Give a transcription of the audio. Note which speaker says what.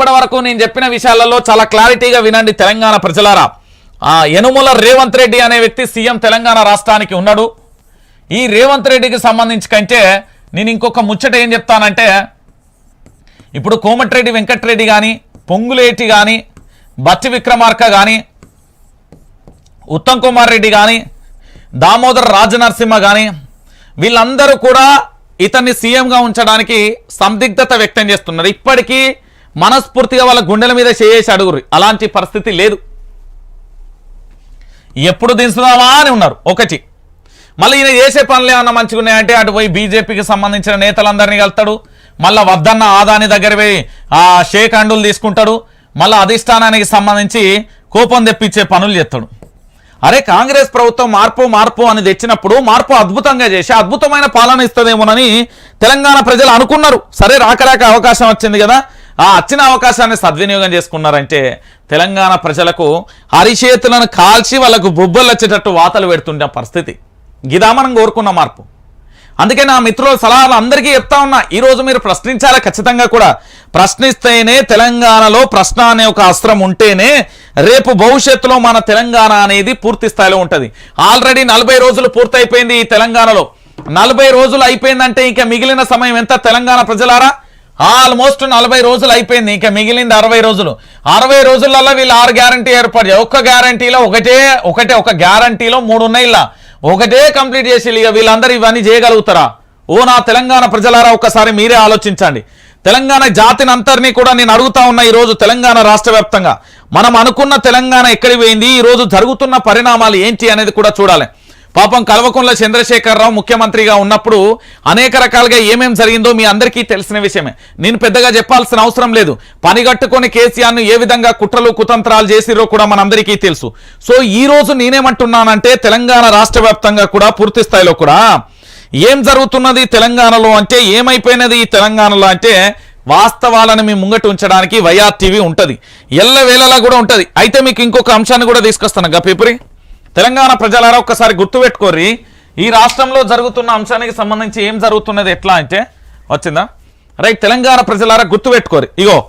Speaker 1: ఇప్పటి వరకు నేను చెప్పిన విషయాలలో చాలా క్లారిటీగా వినండి తెలంగాణ ప్రజలారా. ఆ యనుమల రేవంత్ రెడ్డి అనే వ్యక్తి సీఎం తెలంగాణ రాష్ట్రానికి ఉన్నాడు. ఈ రేవంత్ రెడ్డికి సంబంధించి కంటే నేను ఇంకొక ముచ్చట ఏం చెప్తానంటే ఇప్పుడు కోమటిరెడ్డి వెంకటరెడ్డి కానీ పొంగులేటి కానీ బట్టి విక్రమార్క కానీ ఉత్తమ్ కుమార్ రెడ్డి కానీ దామోదర్ రాజనరసింహ కానీ వీళ్ళందరూ కూడా ఇతన్ని సీఎంగా ఉంచడానికి సందిగ్ధత వ్యక్తం చేస్తున్నారు. ఇప్పటికీ మనస్ఫూర్తిగా వాళ్ళ గుండెల మీద చేసి అడుగురు అలాంటి పరిస్థితి లేదు. ఎప్పుడు దించుదామా అని ఉన్నారు. ఒకటి. మళ్ళీ ఈయన చేసే పనులు ఏమన్నా మంచిగా ఉన్నాయంటే అటు పోయి బీజేపీకి సంబంధించిన నేతలందరినీ కలుతాడు మళ్ళీ వద్దన్న ఆదాని దగ్గర పోయి ఆ షేక్ అండులు తీసుకుంటాడు. మళ్ళీ అధిష్టానానికి సంబంధించి కోపం తెప్పించే పనులు చేస్తాడు. అరే కాంగ్రెస్ ప్రభుత్వం మార్పు మార్పు అని తెచ్చినప్పుడు మార్పు అద్భుతంగా చేసి అద్భుతమైన పాలన ఇస్తుందేమోనని తెలంగాణ ప్రజలు అనుకున్నారు. సరే రాకరాక అవకాశం వచ్చింది కదా. ఆ వచ్చిన అవకాశాన్ని సద్వినియోగం చేసుకున్నారంటే తెలంగాణ ప్రజలకు అరిచేతులను కాల్చి వాళ్ళకు బొబ్బలు వచ్చేటట్టు వాతలు పెడుతుండే పరిస్థితి. గిదా మనం కోరుకున్న మార్పు. అందుకే నా మిత్రుల సలహాలు అందరికీ చెప్తా ఉన్నా ఈరోజు మీరు ప్రశ్నించాలి? ఖచ్చితంగా కూడా ప్రశ్నిస్తేనే తెలంగాణలో ప్రశ్న అనే ఒక అస్త్రం ఉంటేనే రేపు భవిష్యత్తులో మన తెలంగాణ అనేది పూర్తి స్థాయిలో ఉంటుంది. ఆల్రెడీ నలభై రోజులు పూర్తయిపోయింది ఈ తెలంగాణలో. నలభై రోజులు అయిపోయిందంటే ఇంకా మిగిలిన సమయం ఎంత? తెలంగాణ ప్రజలారా? ఆల్మోస్ట్ నలభై రోజులు అయిపోయింది. ఇంకా మిగిలింది అరవై రోజులు. అరవై రోజులలో వీళ్ళు ఆరు గ్యారంటీ ఏర్పాటు ఒక్క గ్యారంటీలో ఒకటే ఒకటే ఒక గ్యారంటీలో మూడు ఉన్నాయి ఇలా. ఒకటే కంప్లీట్ చేసి ఇక వీళ్ళందరూ ఇవన్నీ చేయగలుగుతారా? ఓ నా తెలంగాణ ప్రజలారా ఒక్కసారి మీరే ఆలోచించండి. తెలంగాణ జాతిని అంతరినీ కూడా నేను అడుగుతా ఉన్నా ఈరోజు తెలంగాణ రాష్ట్ర వ్యాప్తంగా. మనం అనుకున్న తెలంగాణ ఎక్కడికి పోయింది? ఈ రోజు జరుగుతున్న పరిణామాలు ఏంటి అనేది కూడా చూడాలి. పాపం కల్వకుంట్ల చంద్రశేఖరరావు ముఖ్యమంత్రిగా ఉన్నప్పుడు అనేక రకాలుగా ఏమేం జరిగిందో మీ అందరికీ తెలిసిన విషయమే. నేను పెద్దగా చెప్పాల్సిన అవసరం లేదు. పనిగట్టుకొని కేసీఆర్ను ఏ విధంగా కుట్రలు కుతంత్రాలు చేసిరో కూడా మనందరికీ తెలుసు. సో ఈ రోజు నేనేమంటున్నానంటే తెలంగాణ రాష్ట్ర వ్యాప్తంగా కూడా పూర్తి స్థాయిలో కూడా ఏం జరుగుతున్నది తెలంగాణలో అంటే ఏమైపోయినది ఈ తెలంగాణలో అంటే వాస్తవాలను మీ ముంగట ఉంచడానికి వైఆర్ టీవీ ఉంటుంది. ఎల్ల వేళలా కూడా ఉంటుంది. అయితే మీకు ఇంకొక అంశాన్ని కూడా తీసుకొస్తాను. గపీపురి తెలంగాణ ప్రజలారా ఒక్కసారి గుర్తుపెట్టుకోర్రి ఈ రాష్ట్రంలో జరుగుతున్న అంశానికి సంబంధించి ఏం జరుగుతున్నది ఎట్లా అంటే వచ్చిందా? రైట్ తెలంగాణ ప్రజలారా గుర్తుపెట్టుకోరు ఇగో